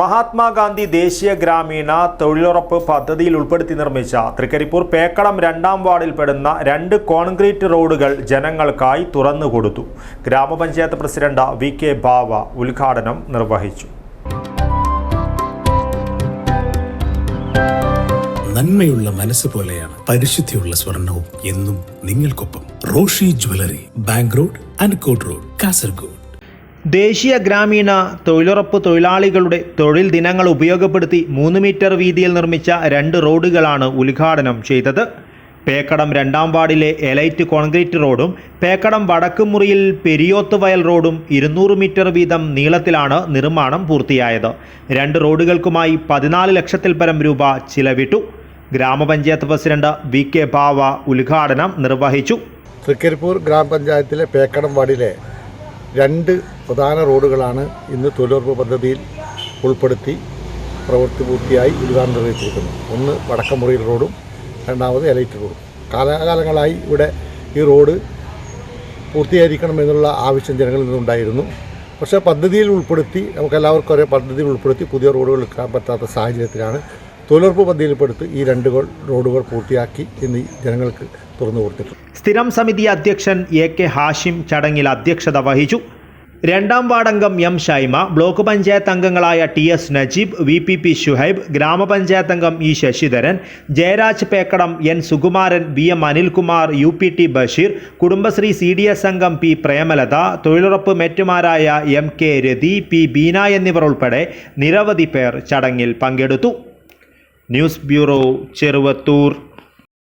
മഹാത്മാഗാന്ധി ദേശീയ ഗ്രാമീണ തൊഴിലുറപ്പ് പദ്ധതിയിൽ ഉൾപ്പെടുത്തി നിർമ്മിച്ച തൃക്കരിപ്പൂർ പേക്കടം രണ്ടാം വാർഡിൽപ്പെടുന്ന രണ്ട് കോൺക്രീറ്റ് റോഡുകൾ ജനങ്ങൾക്കായി തുറന്നുകൊടുത്തു ഗ്രാമപഞ്ചായത്ത് പ്രസിഡന്റ് വി കെ ബാവ ഉദ്ഘാടനം നിർവഹിച്ചു. നന്മയുള്ള മനസ്സ് പോലെയാണ് പരിശുദ്ധിയുള്ള സ്വർണവും എന്നും നിങ്ങൾക്കൊപ്പം Roshi jewellery bank road Ankot road Kasaragod. ദേശീയ ഗ്രാമീണ തൊഴിലുറപ്പ് തൊഴിലാളികളുടെ തൊഴിൽ ദിനങ്ങൾ ഉപയോഗപ്പെടുത്തി മൂന്ന് മീറ്റർ വീതിയിൽ നിർമ്മിച്ച രണ്ട് റോഡുകളാണ് ഉദ്ഘാടനം ചെയ്തത്. പേക്കടം രണ്ടാം വാർഡിലെ എലൈറ്റ് കോൺക്രീറ്റ് റോഡും പേക്കടം വടക്കുമുറിയിൽ പെരിയോത്ത് വയൽ റോഡും ഇരുന്നൂറ് മീറ്റർ വീതം നീളത്തിലാണ് നിർമ്മാണം പൂർത്തിയായത്. രണ്ട് റോഡുകൾക്കുമായി പതിനാല് ലക്ഷത്തിൽ പരം രൂപ ചിലവിട്ടു. ഗ്രാമപഞ്ചായത്ത് പ്രസിഡന്റ് വി കെ ബാവ ഉദ്ഘാടനം നിർവഹിച്ചു. തൃക്കരിപ്പൂർ ഗ്രാമപഞ്ചായത്തിലെ പേക്കടം വാർഡിലെ രണ്ട് പ്രധാന റോഡുകളാണ് ഇന്ന് തൊഴിലുറപ്പ് പദ്ധതിയിൽ ഉൾപ്പെടുത്തി പ്രവൃത്തി പൂർത്തിയായി ഉദ്ഘാടനം നിർവഹിച്ചിരിക്കുന്നത്. ഒന്ന് വടക്കമുറിയിൽ റോഡും രണ്ടാമത് എലൈറ്റ് റോഡും. കാലാകാലങ്ങളായി ഇവിടെ ഈ റോഡ് പൂർത്തീകരിക്കണമെന്നുള്ള ആവശ്യം ജനങ്ങളിൽ നിന്നുണ്ടായിരുന്നു. പക്ഷേ പദ്ധതിയിൽ ഉൾപ്പെടുത്തി നമുക്കെല്ലാവർക്കും ഒരേ പദ്ധതിയിൽ ഉൾപ്പെടുത്തി പുതിയ റോഡുകൾ എടുക്കാൻ പറ്റാത്ത സാഹചര്യത്തിലാണ് തൊഴിലുറപ്പ് പദ്ധതിയിൽപ്പെടുത്ത് ഈ രണ്ട് റോഡുകൾ പൂർത്തിയാക്കി ഇന്ന് ജനങ്ങൾക്ക് തുറന്നു കൊടുത്തിട്ടുണ്ട്. സ്ഥിരം സമിതി അധ്യക്ഷൻ എ കെ ഹാഷിം ചടങ്ങിൽ അധ്യക്ഷത വഹിച്ചു. രണ്ടാം വാർഡംഗം എം ഷൈമ ബ്ലോക്ക് പഞ്ചായത്ത് അംഗങ്ങളായ T S Najeeb V P P Shuhaib ഗ്രാമപഞ്ചായത്ത് അംഗം E Sasidharan Jayaraj Pekkadam N Sukumaran V M Anilkumar U P T Basheer Kudumbashree C D S അംഗം പി പ്രേമലത തൊഴിലുറപ്പ് മെറ്റുമാരായ M K Rathi P Beena എന്നിവർ ഉൾപ്പെടെ നിരവധി പേർ ചടങ്ങിൽ പങ്കെടുത്തു. News bureau Cheruvathur.